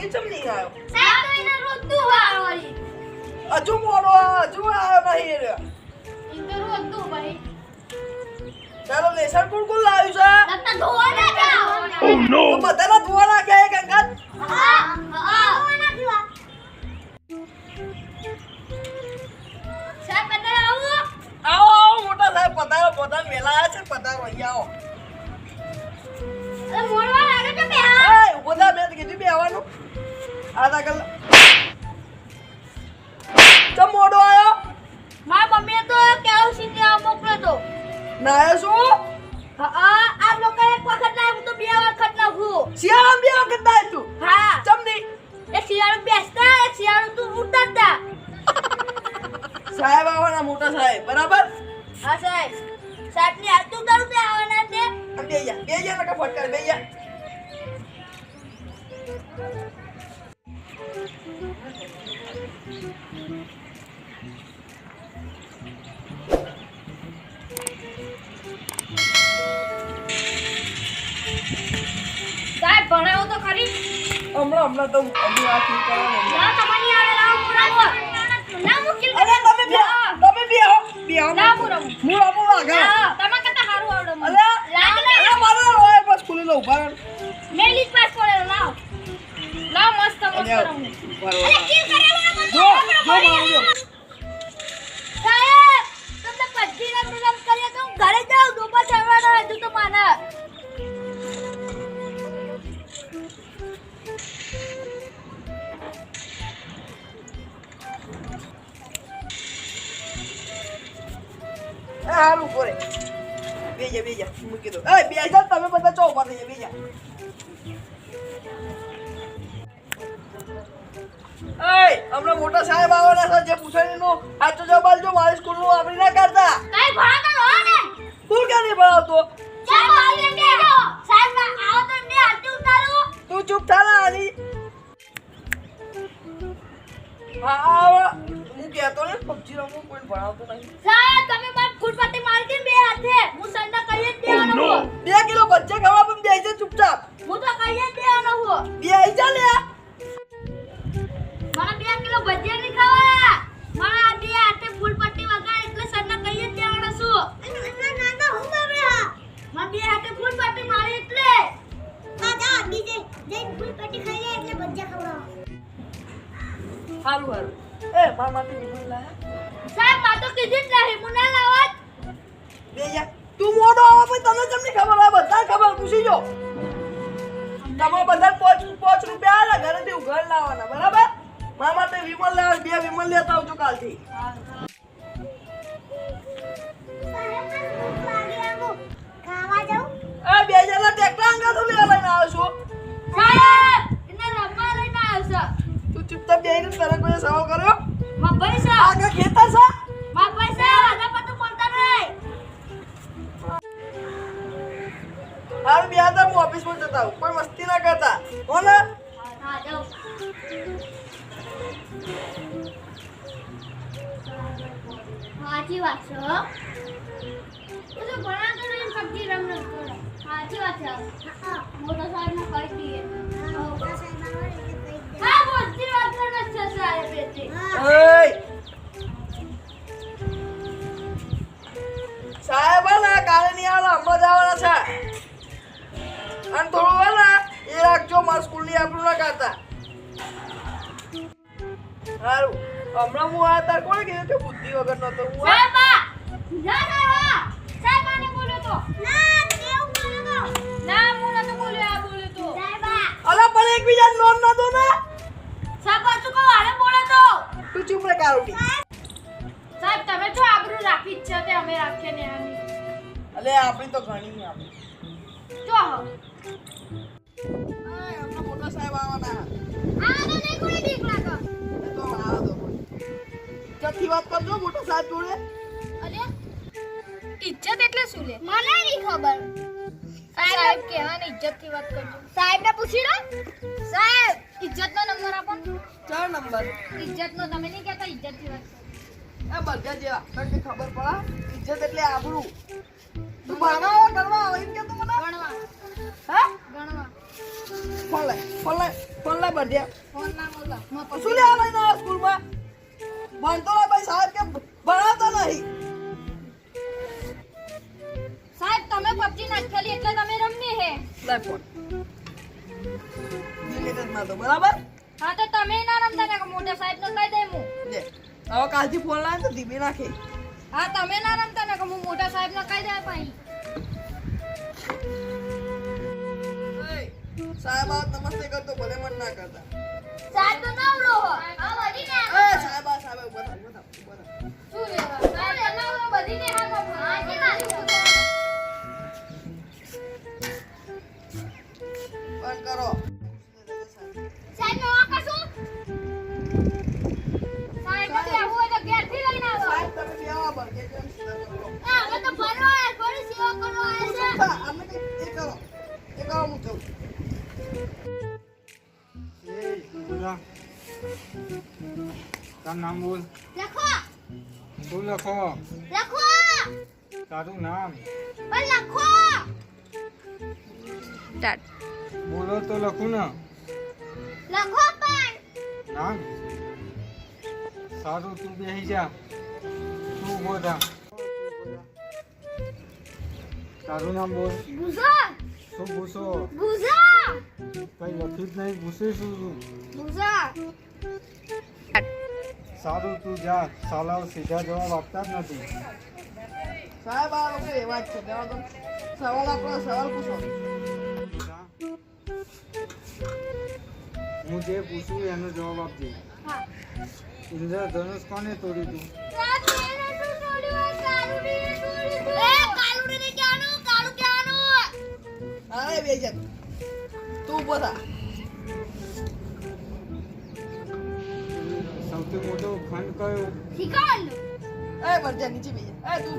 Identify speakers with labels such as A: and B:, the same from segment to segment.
A: કાર્ય ચમ નહીં આવ્યો
B: સાહેબ તો એને રોજનું હોય વળી
A: હજુ મોડો આ- હજુ આવ્યો નહીં એ
B: તો ભાઈ
A: ચાલો લેસન કોણ કોણ લાવ્યું છે?
B: બધા ધોવા
A: નાખ્યા નાયો શું
B: હા આ લોકો એક વખત ના હું તો બે વખત ના હું
A: શિયાળામાં બે વખત નાય તું
B: હા
A: ચમ નહીં
B: એક શિયાળું બેસતા એક શિયાળું તું ઉતરતા
A: સાહેબ આવવાના મોટા સાહેબ બરાબર
B: હા સાહેબ સાહેબની હાથ ઉતારું તે આવવાના છે
A: બે જા બે જા નકા ફટકાર બે જા હમણાં હમણાં તો હજુ આ શું કરવાનું
B: ના. તમારી આવે લાવો ભણાવો ના મુકિલ
A: અરે તમે બે તમે બે આવો બે આવો
B: ના હું રમું.
A: વાગા
B: તમે કતા સારું આવડો મને.
A: લાગલે
B: લાગે.
A: મારો હોય બસ ખુલી લો ઊભા રહો.
B: મેલી પાસ પડે લાવ. લાવ મસ્ત મસ્ત રમું અરે કી કરેલો આ
A: જો જો મારો
B: સાહેબ તમને બધી ના રમ કરીએ તો હું ઘરે જાઉં ડૂબા ચડવાનો હતું તો મને
A: એ કરે બેજા રે બે જા બે જા મૂકી દો એ બે જા તમે બધા ચો ઊભા થઈ જા એ હમણાં મોટા સાહેબ આવવાના છે જે પૂછણીનું સાચો જવાબ
B: જો
A: મારી બચ્ચે ખાવા પણ બે છે ચૂપચાપ.
B: હું તો કહીએ જ દેવાનો હું
A: બે આઈ જા લે
B: મને બે કિલો ભજીયા નહીં ખાવા મારા બે હાથે ફૂલપટ્ટી વગાડ એટલે સંડા કહીએ જ દેવાનો છું. ના ના હું બાબરા મને બે હાથે ફૂલપટ્ટી મારી એટલે. દાદા બીજે જઈને ફૂલપટ્ટી ખાઈ લે એટલે ભજીયા ખવડાવો.
A: સારું સારું એ મારા માટે વિમલ લાયા
B: સાહેબમાં તો કીધી જ નહીં. હું ના લાવત.
A: બે જા. તું મોટો આવો પણ તને કેમ નહીં ખબર? હોય બધા ખબર. પૂછી જો. તમે બધા પોચ પોચ રૂપિયા આલે ઘરેથી ઘર લાવવાના બરાબર? મારા માટે વિમલ લાવ બે વિમલ લેતા આવજો કાલથી. બે જણા ટ્રેક્ટર અંગા તો લેવા લઈને આવ્યો છું. તું ચૂપચાપ બેહીને કોઈ સવાલ કર્યો?
B: સાચી વાત છે, હો. તું તો મોટા સાહેબ હા. બોલતી વાત કરે છે સાહેબ
A: અને થોડું ને, એ રાખજો, મારા આપણું ના કરતા સારું હમણાં હું આ તાર કોણે કીધું કે બુદ્ધિ વગર નતો હું
B: સાહેબ ના ના સાહેબ આને બોલ્યો તો. ના દેવ બોલ્યો તો. ના હું નતો બોલ્યો આ બોલ્યો તો. સાહેબ
A: અલા પણ એકબીજા નોમ ન દો ને.
B: ઇજ્જત એટલે શું લે? મને નહીં ખબર. સાહેબ કહેવાની ઇજ્જતથી વાત કરજો. સાહેબ ને પૂછી લો. સાહેબ ઇજ્જતનો નંબર આપો
A: ચાર નંબર.
B: ઇજ્જતનો તમે નહીં કહેતા ઇજ્જતથી વાત
A: આ બધા જેવા કારણ ખબર પડે ઇજ્જત એટલે આબરૂ તું ભણવા કરવા આવે એમ કે તું મને?
B: ગણવા.
A: હા?
B: ગણવા.
A: ફોલે ફોલે ફોલે બરજે ફોન
B: ના મોલા
A: શું લેવા લઈને સ્કૂલમાં? ભણતો ભાઈ સાહેબ કે ભણાવતા નહીં?
B: પબજી નાખેલી એટલે તમે રમી હે.
A: તો બરાબર?
B: હા તો તમે ના રમતા ને મોટા સાહેબ નો કહી દે હું?
A: લે હવે કાલથી ફોન લાવે તો ધીમે નાખે
B: હા તમે ના રમતા ને હું મોટા સાહેબ નો કહી દે
A: ભાઈ સાહેબ આ નમસ્તે કરતો ભલે મન ના કરતા.
B: સાહેબ તો નવરો હો. આ બધી ને
A: એ સાહેબ આ સાહેબ ઊભા થા ઊભા થા
B: શું લેવા? સાહેબ નવરો બધી ને હાથ હા કે
A: બંધ કરો.
B: સાહેબ નો આ સાહેબ તો આવું હોય તો ઘેરથી લઈને આવો.
A: સાહેબ તમે બે આવા ભરકે કેમ
B: હા હવે તો ભરવા આયા થોડી સેવા કરવા આયા છે.
A: હા, આમને એ કરો. એ કરો હું જાઉં
C: એ બોલા તારું નામ બોલ.
B: લખો.
C: શું લખો.
B: લખો.
C: તારું નામ.
B: પણ લખો.
C: બોલો તો લખું ને.
B: લખો પણ.
C: નામ સારું તું બેસી જા. તું ઊભો થા. તારું નામ બોલ.
B: ભૂસા.
C: શું ભૂસો?
B: ભૂસા.
C: કઈ લખી જ નહીં પૂછે શું તું.
B: ભૂસા.
C: સારું તું જા. સાલાઓ સીધા જવાબ આપતા જ નથી.
A: સાહેબ આ લોકો એવા જ છે. જવા દો. સવાલ આપણો સવાલ પૂછો.
C: હું જે પૂછું એનો જવાબ આપજે.
B: હા.
C: ઇન્દ્રધનુષ કોને તોડ્યું તું?
A: અરે બે જણ તું ઊભો
C: સૌથી મોટો ખંડ કયો?
A: એ ભરજા નીચે બે એ તું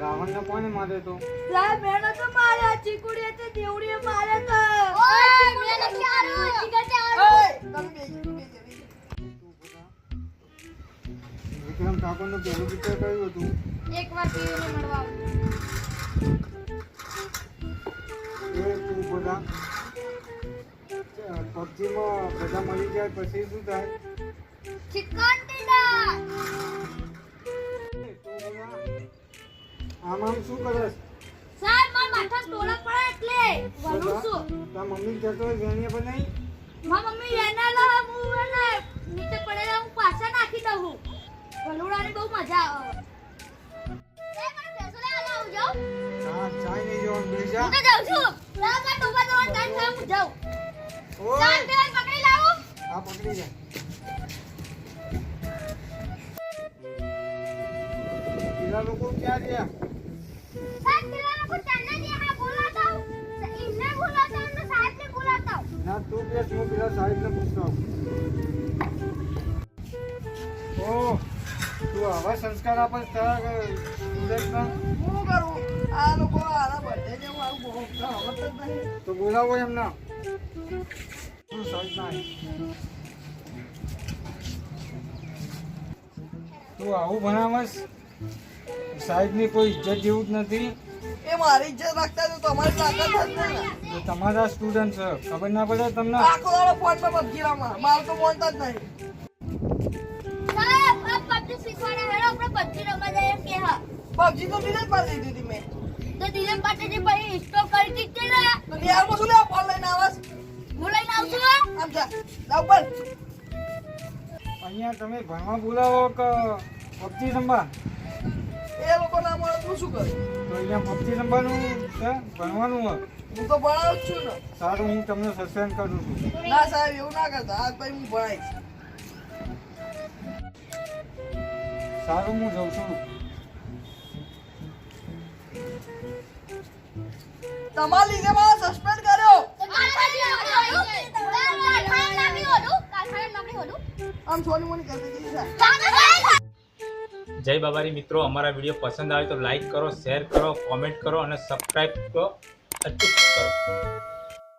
C: રાવણ ને કોને માર્યો તો?
A: સાહેબ મેને તો માર્યા ચીકુડીએ
C: વિક્રમ ઠાકોરનું પહેલું પિક્ચર કયું હતું.
B: એક વાર ટીવીને મળવા આવું.
C: એ તું બધા પબજીમાં બધા મળી જાય પછી શું થાય? આમ આમ શું કરે?
B: સાહેબ મારા માથા ટોળા પડે એટલે. વળું છું
C: તાર મમ્મી જતો હોય વેણીએ પણ નહીં
B: માર મમ્મી એના લા હું નીચે પડેલા હું પાછા નાખી દઉં. હું વલુડાની બહુ મજા આવે.
C: હા ચાય નહીં જવાનું જા.
B: હું તો જાઉં છું. લાવ માર ડોબા જવાનો ટાઈમ થયો હું જાઉં. ચાલ બે પકડી લાવું.
C: હા પકડી જા. પેલા લોકો ક્યાં ગયા?
B: સાહેબ પેલા લોકો તને જે હા બોલાતા હું ઇમને બોલાતા હું ને સાહેબને બોલાતા
C: ના તું કે હું પેલા સાહેબને પૂછતો સંસ્કાર આપે સ્ટુડન્ટના
A: હું કરું? આ લોકો આના બધે જે આવું બહુ સમજતો જ નહીં.
C: તો બોલાવો એમના શું તું આવું ભણાવસ સાહેબની કોઈ ઇજ્જત જેવું જ નથી.
A: એ મારી ઇજ્જત રાખતા તો તમારી તાકાત જ નહીં
C: તમારા સ્ટુડન્ટ છે. ખબર ના પડે તમને?
A: આખો દાડો પર પબજી રમવા મારે તો બોલતા જ નહીં.
B: પબજી
A: તો બીજા પાસે દીધી મેં.
B: તો દિલમ પાસે જે પછી ઇન્સ્ટોલ કરી દીધી ને?
A: તો બિહારમાં શું લેવા ફોન લઈને આવાસ
B: હું લઈને આવશું
A: આમ જા. લાવ પર
C: અહીંયા તમે ભણવા બોલાવો કે પબજી રમવા?
A: એ લોકો ના મળે તું શું કર?
C: તો અહીંયા પબજી રમવાનું છે ભણવાનું હોય.
A: હું તો ભણાવું છું ને.
C: સારું હું તમને સસ્પેન્ડ કરું છું.
A: ના સાહેબ એવું ના કરતા. આજ ભાઈ હું ભણાઈશ
C: સારું હું જઉં છું.
A: તમારા લીધે મારા સસ્પેન્ડ કર્યો. આમ સોની મોની કરતી
D: જય બાબારી મિત્રો, અમારા વીડિયો પસંદ આવે તો લાઈક કરો, શેર કરો, કોમેન્ટ કરો અને સબસ્ક્રાઈબ કરો. અચૂક કરો.